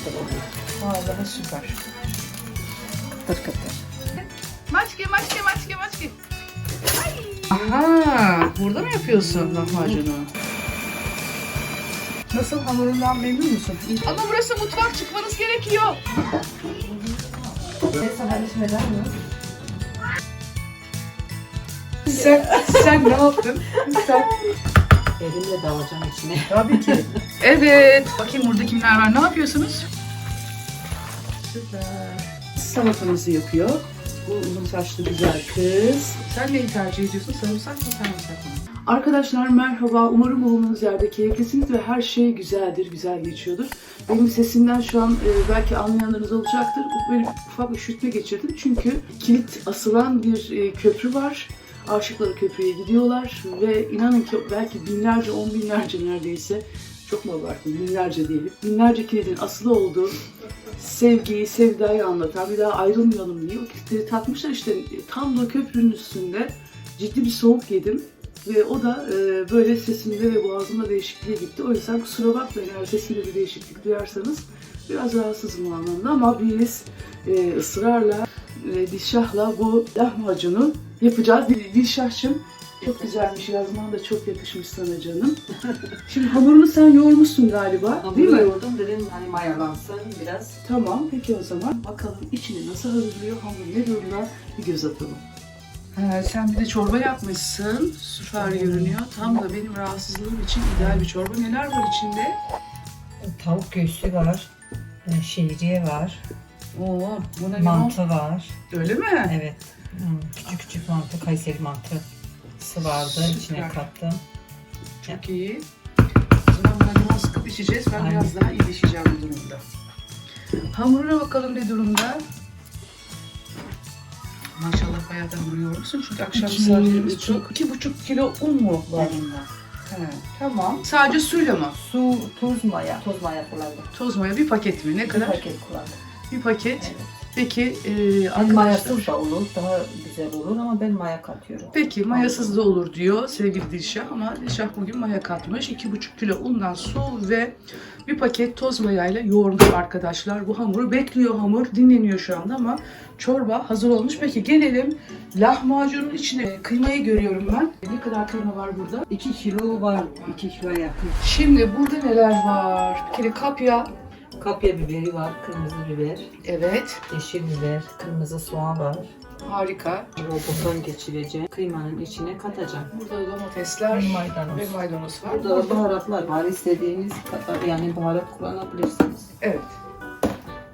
çıtır oluyor. Vallahi süper. Kıtır kıtır. Maçke, maçke, maçke, maçke. Aha, burada mı yapıyorsun lahmacunu? Nasıl hamurundan memnun musun? Ama burası mutfak çıkmanız gerekiyor. Sen, sen ne yaptın? Sen Elimle dalacağım içine. Tabii ki. Evet. Bakayım burada kimler var. Ne yapıyorsunuz? Süper. Salatamızı yapıyor. Bu uzun saçlı güzel kız. Sen neyi tercih ediyorsun? Sarımsak mı sarımsak mı? Arkadaşlar merhaba. Umarım bulunduğunuz yerde keyiflisiniz ve her şey güzeldir, güzel geçiyordur. Benim sesimden şu an e, belki anlayanlarınız olacaktır. Böyle ufak üşütme geçirdim. Çünkü kilit asılan bir e, köprü var. Aşıkları köprüye gidiyorlar ve inanın ki belki binlerce, on binlerce neredeyse çok mu abarttım, binlerce diyelim. Binlerce kilidin asılı olduğu sevgiyi, sevdayı anlatan bir daha ayrılmayalım diye o kilitleri takmışlar işte tam da köprünün üstünde ciddi bir soğuk yedim. Ve o da e, böyle sesimde ve boğazımda değişikliğe gitti. O yüzden kusura bakmayın eğer sesimde bir değişiklik duyarsanız biraz rahatsızım o anlamda ama biz e, ısrarla e, Dilşah'la bu lahmacunu yapacağız. Dil- Dilşah'cığım çok güzelmiş yazman da çok yakışmış sana canım. Şimdi hamurunu sen yoğurmuşsun galiba değil Hamuru mi? yoğurdum dedim hani mayalansın biraz. Tamam peki o zaman bakalım içini nasıl hazırlıyor hamur ne durumda bir göz atalım. sen bir de çorba yapmışsın. Süper görünüyor. Tam da benim rahatsızlığım için ideal bir çorba. Neler var içinde? Tavuk göğsü var. e, Şehriye var. Oo, buna limon. Mantı var. Öyle mi? Evet. Hmm, Küçük küçük mantı, Kayseri mantısı vardı. Süper. içine kattım. Çok iyi. O zaman buna limon sıkıp içeceğiz. Ben Aynen. biraz daha iyileşeceğim bu durumda. Hamuruna bakalım ne durumda. Maşallah bayağı da vuruyorsun çünkü akşam İki- misafirimiz iki- çok. İki buçuk kilo un mu var bunda? He, tamam. Sadece suyla mı? Su, tuz, maya. Toz maya kullandım. Toz maya bir paket mi? Ne Bir kadar? paket kullandım. Bir paket. Evet. Peki e, arkadaşlar. mayasız da olur, daha güzel olur ama ben maya katıyorum. Peki mayasız da olur diyor sevgili Dilşah ama Dilşah bugün maya katmış. 2,5 kilo undan su ve bir paket toz mayayla yoğurmuş arkadaşlar. Bu hamuru bekliyor hamur dinleniyor şu anda ama çorba hazır olmuş. Peki gelelim lahmacunun içine. Kıymayı görüyorum ben. Ne kadar kıyma var burada? 2 kilo var, 2 kilo yakın. Şimdi burada neler var? Bir kere kapya. Kapya biberi var, kırmızı biber, Evet yeşil biber, kırmızı soğan var. harika. Robottan geçireceğim. Kıymanın içine katacağım. Burada da domatesler Maydanoz. ve maydanoz var. Burada da baharatlar var. İstediğiniz kadar yani baharat kullanabilirsiniz. Evet.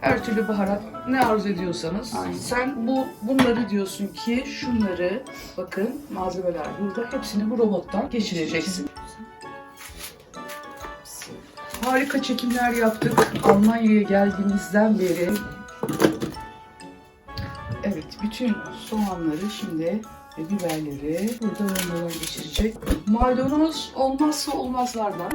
Her türlü baharat ne arzu ediyorsanız. Aynen. Sen bu bunları diyorsun ki şunları bakın malzemeler burada hepsini bu robottan geçireceksin. Harika çekimler yaptık. Almanya'ya geldiğimizden beri. Evet, bütün soğanları şimdi ve biberleri burada onlara geçirecek. Maydanoz olmazsa olmazlardan.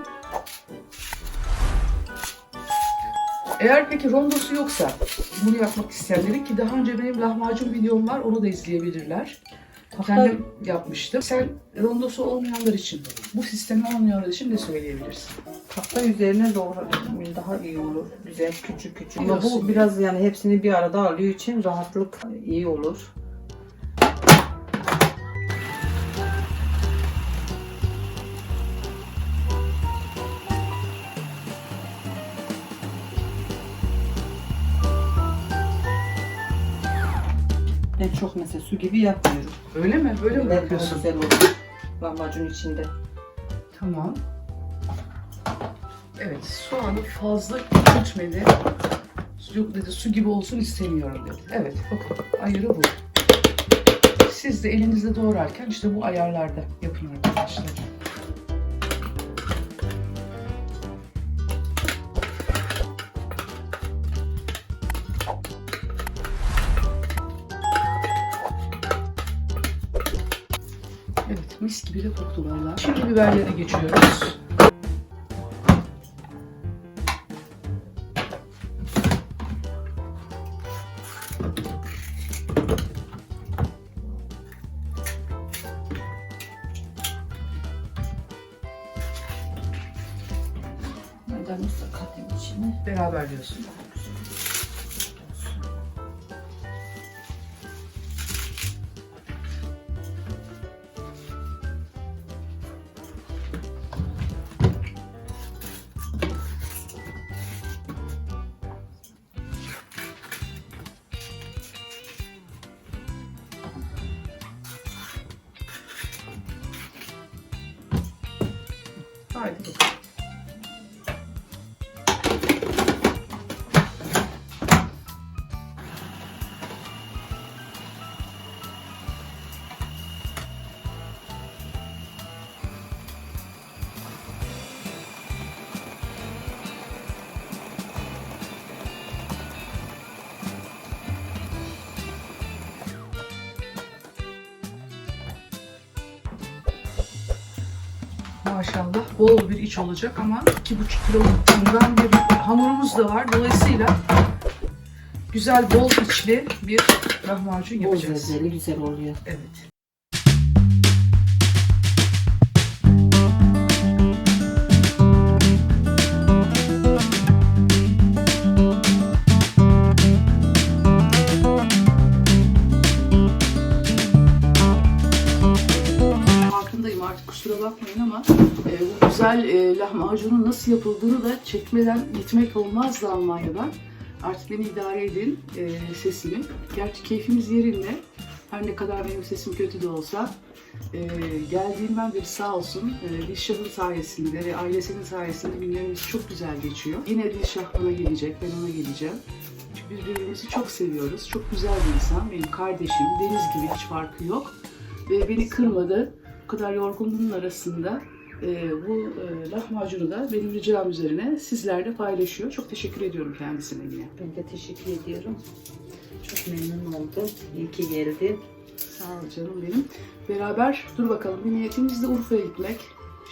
Eğer peki rondosu yoksa bunu yapmak isteyenlerin ki daha önce benim lahmacun videom var onu da izleyebilirler. Kendim yapmıştım. Sen rondosu olmayanlar için, bu sistemi olmayanlar için ne söyleyebilirsin? Tahta üzerine doğru daha iyi olur. Güzel küçük küçük. Ama bu biraz yani hepsini bir arada alıyor için rahatlık iyi olur. Ben çok mesela su gibi yapmıyorum. Öyle mi? Böyle mi Böyle yapıyorsun? güzel olur. Lahmacun içinde. Tamam. Evet, soğanı fazla küçültmedi. Yok dedi, su gibi olsun istemiyorum dedi. Evet, bakın ayarı bu. Siz de elinizde doğrarken işte bu ayarlarda yapın arkadaşlar. Evet, mis gibi de koktu valla. Şimdi biberlere geçiyoruz. İçine. Beraber diyorsun. Daha güzel Maşallah bol bir iç olacak ama 2,5 kiloluktan bir hamurumuz da var. Dolayısıyla güzel bol içli bir lahmacun Bol yapacağız. zezeli güzel oluyor. Evet. Lahmacunun nasıl yapıldığını da çekmeden gitmek olmazdı Almanya'dan. Artık beni idare edin e, sesimi. Gerçi keyfimiz yerinde. Her ne kadar benim sesim kötü de olsa e, geldiğimden beri sağ olsun e, Dilşah'ın sayesinde ve ailesinin sayesinde günlerimiz çok güzel geçiyor. Yine Dilşah bana gelecek, ben ona geleceğim. Çünkü birbirimizi çok seviyoruz. Çok güzel bir insan. Benim kardeşim. Deniz gibi hiç farkı yok. Ve beni kırmadı. Bu kadar yorgunluğun arasında e, bu e, lahmacunu da benim ricam üzerine sizlerle paylaşıyor. Çok teşekkür ediyorum kendisine yine. Ben de teşekkür ediyorum. Çok memnun oldum. İyi ki geldin. Sağ ol canım benim. Beraber dur bakalım bir niyetimiz de Urfa'ya gitmek.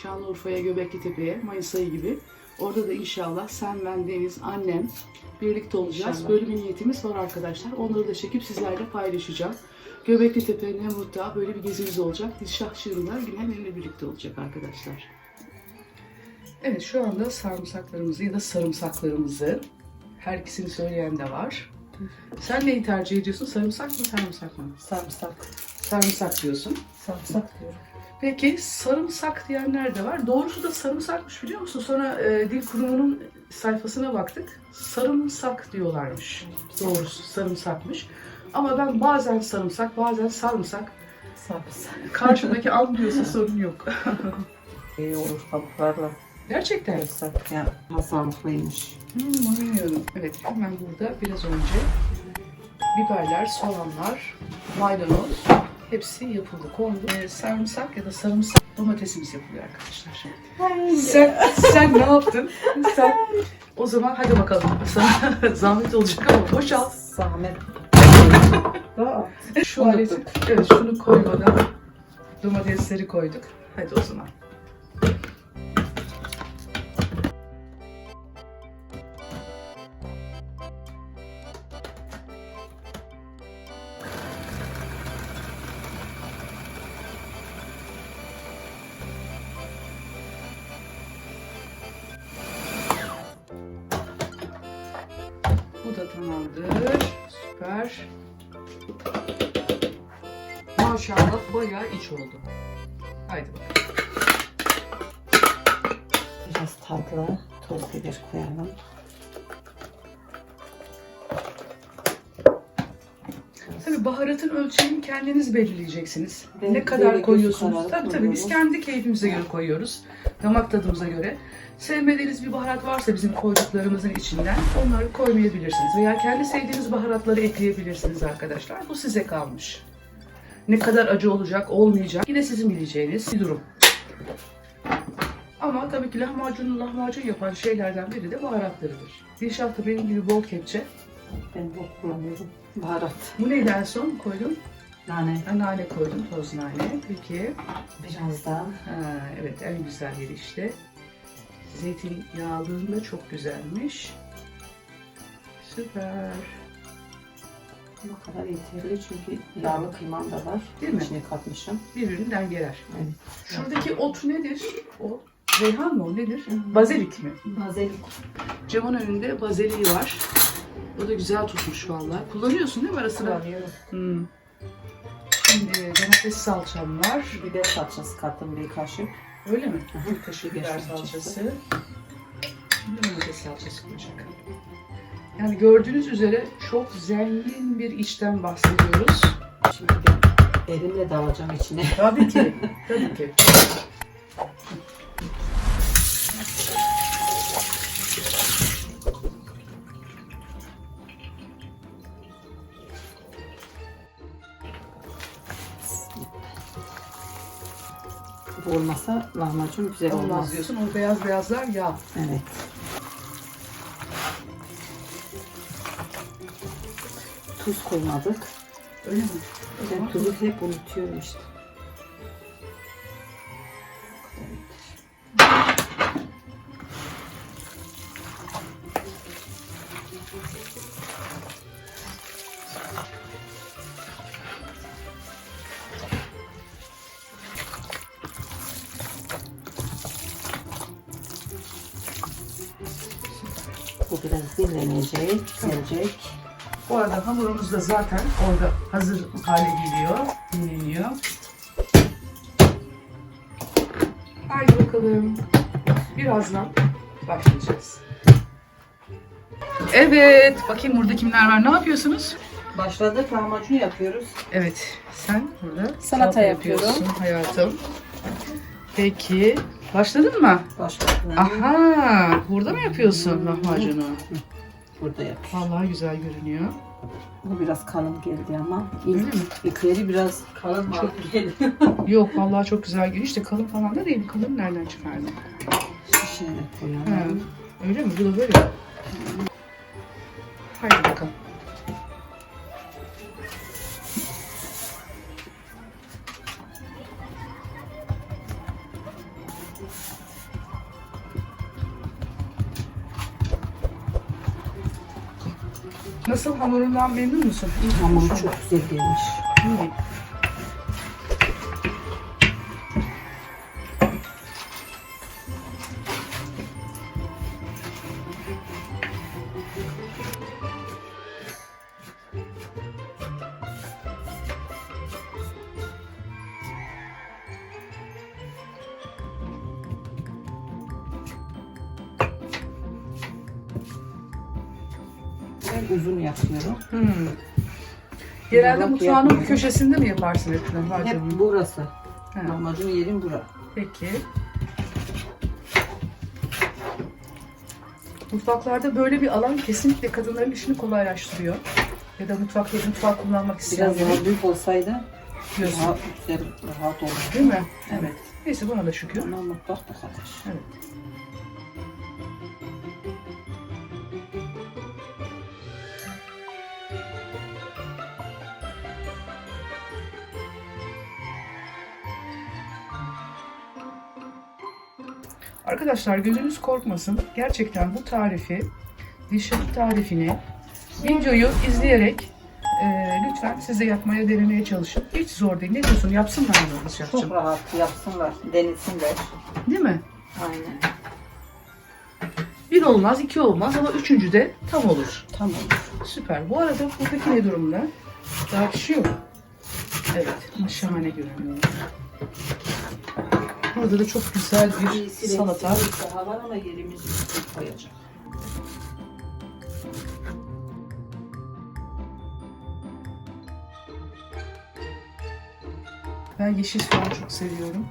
Şanlıurfa'ya, Göbekli Tepe'ye, Mayıs ayı gibi. Orada da inşallah sen, ben, Deniz, annem birlikte olacağız. İnşallah. Böyle bir niyetimiz var arkadaşlar. Onları da çekip sizlerle paylaşacağım. Göbekli Tepe, Nemrut'ta böyle bir gezimiz olacak. Dilşah Şırınlar yine benimle birlikte olacak arkadaşlar. Evet şu anda sarımsaklarımızı ya da sarımsaklarımızı her ikisini söyleyen de var. Sen neyi tercih ediyorsun? Sarımsak mı, sarımsak mı? Sarımsak. Sarımsak diyorsun. Sarımsak diyorum. Peki sarımsak diyenler de var. Doğrusu da sarımsakmış biliyor musun? Sonra e, Dil Kurumu'nun sayfasına baktık. Sarımsak diyorlarmış. Doğrusu sarımsakmış. Ama ben bazen sarımsak, bazen sarımsak. Sarımsak. Karşımdaki anlıyorsa sorun yok. İyi olur kabuklarla. Gerçekten. Sarımsak ya. Daha sağlıklıymış. Hmm, bilmiyorum. Evet hemen burada biraz önce biberler, soğanlar, maydanoz hepsi yapıldı, kondu. Ee, sarımsak ya da sarımsak domatesimiz yapılıyor arkadaşlar. Sen, sen ne yaptın? Sen o zaman hadi bakalım. Sana zahmet olacak ama boşalt. Zahmet. Daha. Şu aleti, evet şunu koymadan domatesleri koyduk. Hadi o zaman. Maşallah bayağı iç oldu. Haydi bakalım. Biraz tatlı toz biber koyalım. Tabii baharatın ölçeğini kendiniz belirleyeceksiniz. Ben ne kadar koyuyorsunuz? Tabii tabii biz kendi keyfimize göre koyuyoruz. Damak tadımıza göre. Sevmediğiniz bir baharat varsa bizim koyduklarımızın içinden onları koymayabilirsiniz. Veya kendi sevdiğiniz baharatları ekleyebilirsiniz arkadaşlar. Bu size kalmış. Ne kadar acı olacak, olmayacak yine sizin bileceğiniz bir durum. Ama tabii ki lahmacunu lahmacun yapan şeylerden biri de baharatlarıdır. Dilşah da benim gibi bol kepçe. Ben bol kullanıyorum. Baharat. Bu neydi en son koydum? Nane. Ha, Nane koydum, toz nane. Peki. Biraz daha. Ha, evet en güzel yeri işte. Zeytin yağlığında çok güzelmiş. Süper. Bu kadar yeterli çünkü yağlı kıymam da var. Değil mi? İçine katmışım. Birbirinden gelir. Evet. Şuradaki ot nedir? O Reyhan mı o nedir? Bazelik mi? Bazelik. Camın önünde bazeliği var. O da güzel tutmuş vallahi. Kullanıyorsun değil mi ara sıra? Kullanıyorum. Hmm. Şimdi domates salçam var. Biber salçası kattım bir kaşık. Öyle mi? Bir kaşık biber salçası. Şimdi domates salçası koyacak. Yani gördüğünüz üzere çok zengin bir işten bahsediyoruz. Şimdi ben elimle dalacağım içine. Tabii ki. Tabii ki. Bu olmasa lahmacun güzel olmaz. Olmaz diyorsun. O beyaz beyazlar yağ. Evet. Tuz koymadık. Öyle mi? Ben tuzu hep unutuyorum işte. Bu biraz dinlenecek, gelecek. Bu arada hamurumuz da zaten orada hazır hale geliyor, dinleniyor. Haydi bakalım. Birazdan başlayacağız. Evet, bakayım burada kimler var? Ne yapıyorsunuz? Başladık, lahmacun yapıyoruz. Evet, sen burada Salata yapıyorum. yapıyorsun hayatım. Peki, başladın mı? Başladık. Aha, burada mı yapıyorsun lahmacunu? Burada yapıyoruz. Vallahi güzel görünüyor. Bu biraz kalın geldi ama Öyle ilk, mi? ilkleri biraz kalın çok geldi. Yok vallahi çok güzel görünüyor. İşte kalın falan da değil. Kalın nereden çıkardın? Şişeye koyalım. öyle mi? Bu da böyle? Haydi bakalım. Nasıl hamurundan memnun musun? Hamuru çok güzel gelmiş. İyi. Ben uzun yapıyorum. Hmm. Genelde mutfağının bir köşesinde mi yaparsın hep lahmacunu? Hep burası. Ha, Lahmacun yerim bura. Peki. Mutfaklarda böyle bir alan kesinlikle kadınların işini kolaylaştırıyor. Ya da mutfakta mutfak kullanmak Biraz isteyenler daha büyük olsaydı diyorsun. daha güzel, rahat olur. Değil mi? Evet. Neyse buna da şükür. Ama mutfak bu kadar. Evet. Arkadaşlar gözünüz korkmasın. Gerçekten bu tarifi, dişlik tarifini videoyu izleyerek e, lütfen siz de yapmaya denemeye çalışın. Hiç zor değil. Ne diyorsun? Yapsınlar mı Çok Dışarıcığım? rahat yapsınlar, denetsinler. Değil mi? Aynen. Bir olmaz, iki olmaz ama üçüncü de tam olur. Tamam. Süper. Bu arada buradaki ne durumda? Daha pişiyor. Evet. Ama şahane görünüyor. Burada da çok güzel bir salata. Daha var ama yerimiz koyacak. Ben yeşil soğan çok seviyorum.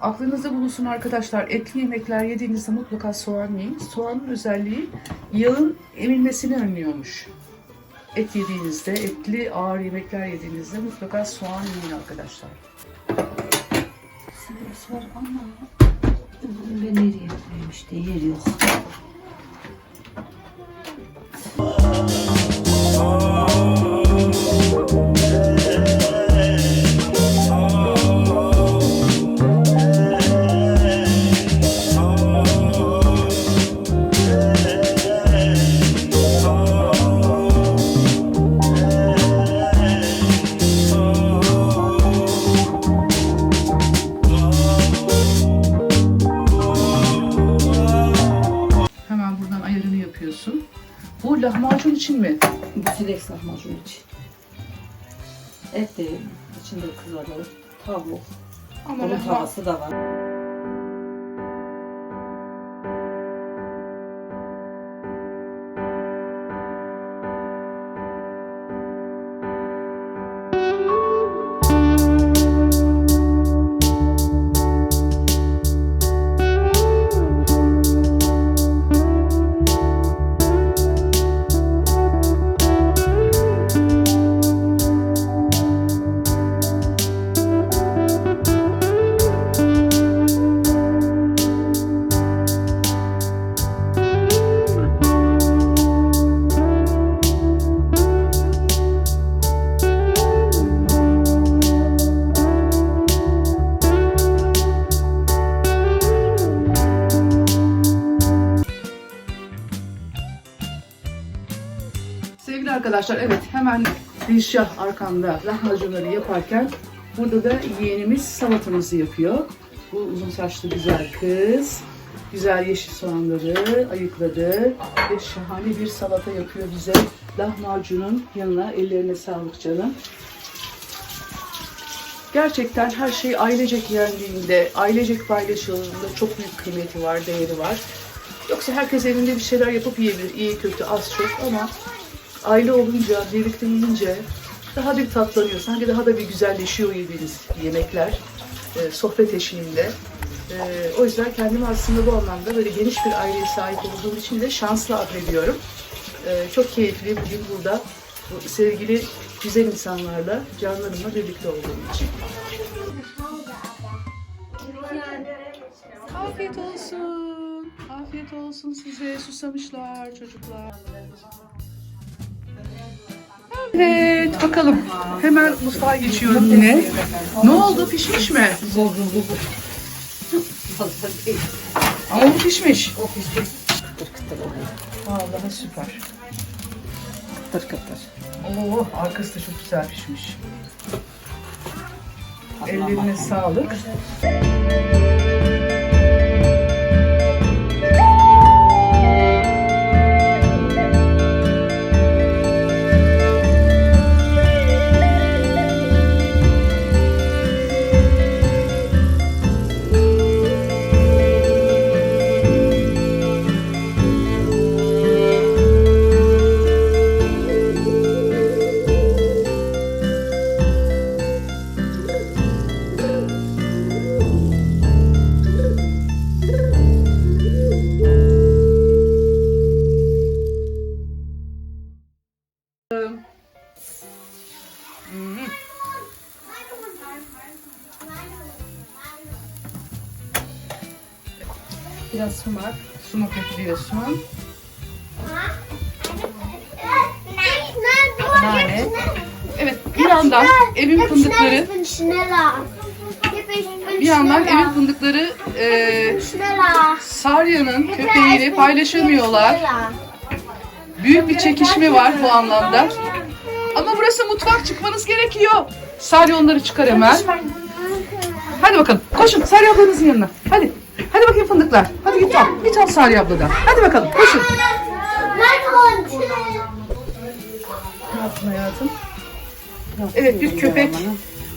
Aklınızda bulunsun arkadaşlar. Etli yemekler yediğinizde mutlaka soğan yiyin. Soğanın özelliği yağın emilmesini önlüyormuş. Et yediğinizde, etli ağır yemekler yediğinizde mutlaka soğan yiyin arkadaşlar. Var ama bunu ben nereye koyayım işte yer yok. Lahmacun için. Et de içinde kızarır. Tavuk. Ama Onun lahma- tavası da var. Dilşah arkamda lahmacunları yaparken burada da yeğenimiz salatamızı yapıyor. Bu uzun saçlı güzel kız. Güzel yeşil soğanları ayıkladı ve şahane bir salata yapıyor bize. Lahmacunun yanına ellerine sağlık canım. Gerçekten her şey ailecek yendiğinde, ailecek paylaşıldığında çok büyük kıymeti var, değeri var. Yoksa herkes evinde bir şeyler yapıp yiyebilir, iyi kötü az çok ama aile olunca, birlikte yiyince daha bir tatlanıyor. Sanki daha da bir güzelleşiyor yediğiniz yemekler. e, sohbet eşliğinde. E, o yüzden kendimi aslında bu anlamda böyle geniş bir aileye sahip olduğum için de şanslı addediyorum. E, çok keyifli bugün burada bu sevgili güzel insanlarla, canlarımla birlikte olduğum için. Afiyet olsun. Afiyet olsun size. Susamışlar çocuklar. Evet bakalım. Hemen mutfağa geçiyorum yine. Ne oldu pişmiş mi? Ama bu pişmiş. O pişmiş. Kıtır kıtır oluyor. Vallahi süper. Kıtır kıtır. Oo, arkası da çok güzel pişmiş. Ellerine sağlık. Sarya'nın köpeğiyle paylaşamıyorlar. Büyük bir çekişme var bu anlamda. Ama burası mutfak çıkmanız gerekiyor. Sarya onları çıkar hemen. Hadi bakalım koşun Sarya ablanızın yanına. Hadi. Hadi bakayım fındıklar. Hadi git al. Git al Sarya abladan. Hadi bakalım koşun. Ne yaptın hayatım? Evet bir köpek.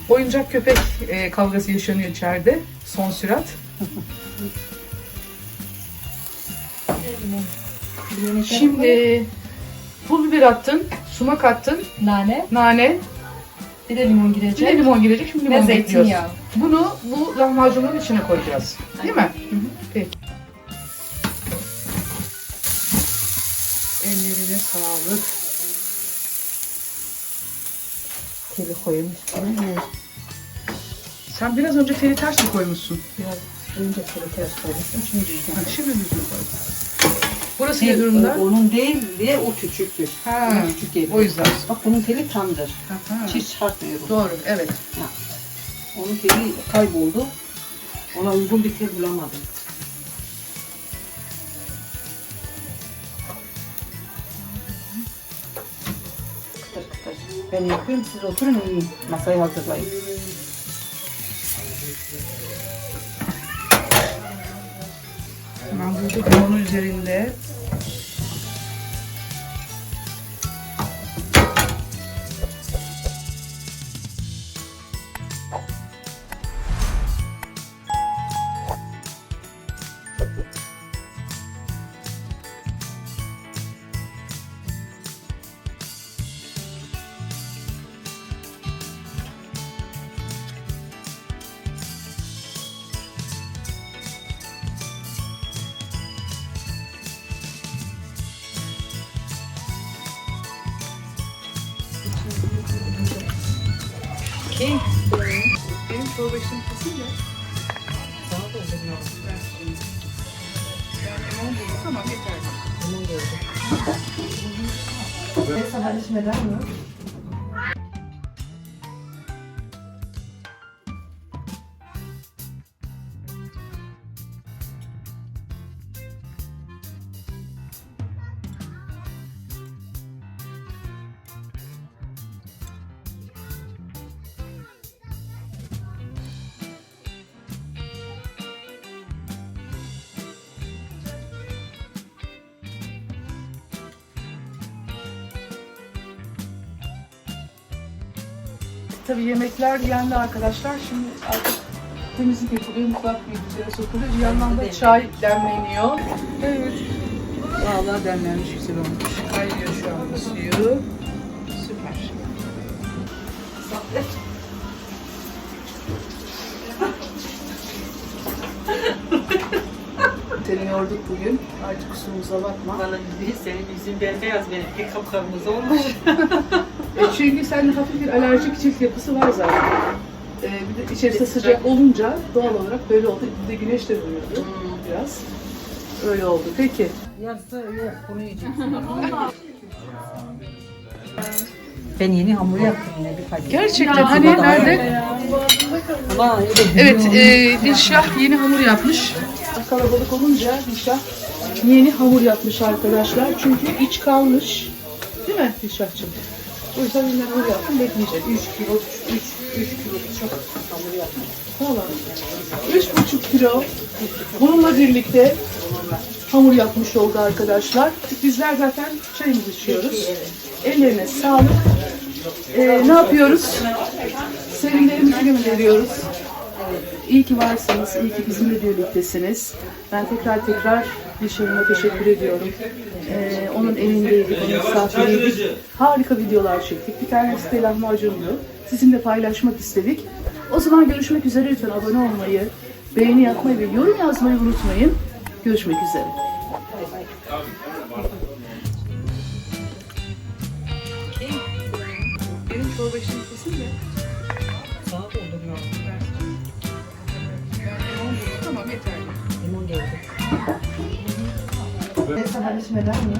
Oyuncak köpek e, kavgası yaşanıyor içeride. Son sürat. Şimdi pul biber attın, sumak attın, Nane. nane, Bir de limon bir de girecek. limon girecek. Şimdi limon ekliyoruz. Bunu bu lahmacunun içine koyacağız. Değil mi? Peki. Ellerine sağlık. Teli koyayım üstüne. Sen biraz önce teli ters mi koymuşsun? Biraz önce teli ters koymuştum. Şimdi düzgün. Şimdi düzgün koy. Burası ne Değil, durumda? Onun değil diye o küçüktür. Ha, O küçük geliyor. o yüzden. Bak bunun teli tamdır. Aha. Hiç çıkartmıyor. Doğru, evet. Onun teli kayboldu. Ona uygun bir tel bulamadım. Ben yapıyorum siz oturun yiyin. Masayı hazırlayın. Hemen burada limonun üzerinde kesince. Sana da olur mu? Yani limon bulur tamam yeter. Limon da olur. Ne sabah içmeden mi? Yemekler yendi arkadaşlar. Şimdi artık temizlik yapılıyor, mutfak bilgisayara sokuluyor. Bir yandan da çay demleniyor. Evet. Vallahi demlenmiş güzel olmuş. Kaynıyor şu anda suyu. Süper. Seni yorduk bugün. Artık kusurumuza bakma. Bana değil, senin yüzün bembeyaz benim pek kapkarımız olmuş. E çünkü sende hafif bir alerjik cilt yapısı var zaten. E, bir de içerisi sıcak olunca doğal olarak böyle oldu. Bir de güneş de vuruyordu biraz. Öyle oldu. Peki. Yarısı yok, bunu yiyeceksin. ben yeni hamur yaptım yine bir paket. Gerçekten hani nerede? Ama öyle Evet, e, Dilşah yeni hamur yapmış. Kalabalık olunca Dilşah yeni hamur yapmış arkadaşlar. Çünkü iç kalmış. Değil mi Dilşah'cığım? O yüzden yine hamur yaptım. Bekleyeceğiz. 3 kilo, 3, 3 kilo çok hamur yaptım. Tamam. 3,5 kilo bununla birlikte hamur yapmış oldu arkadaşlar. Bizler zaten çayımızı içiyoruz. Ellerine sağlık. Ee, ne yapıyoruz? Sevgilerimizi gönderiyoruz. İyi ki varsınız, iyi ki bizimle birliktesiniz. Ben tekrar tekrar Dişan'ıma teşekkür ediyorum. Ee, onun evindeydik, onun misafiriydik. Harika videolar çektik. Bir tanesi de lahmacundu. Sizinle paylaşmak istedik. O zaman görüşmek üzere. Lütfen abone olmayı, beğeni yapmayı ve yorum yazmayı unutmayın. Görüşmek üzere. Benim çorba işim kesince. Sana da olur mu? Yani limon bulur tamam yeterli. Limon da olur. Ne sabah içmeden mi?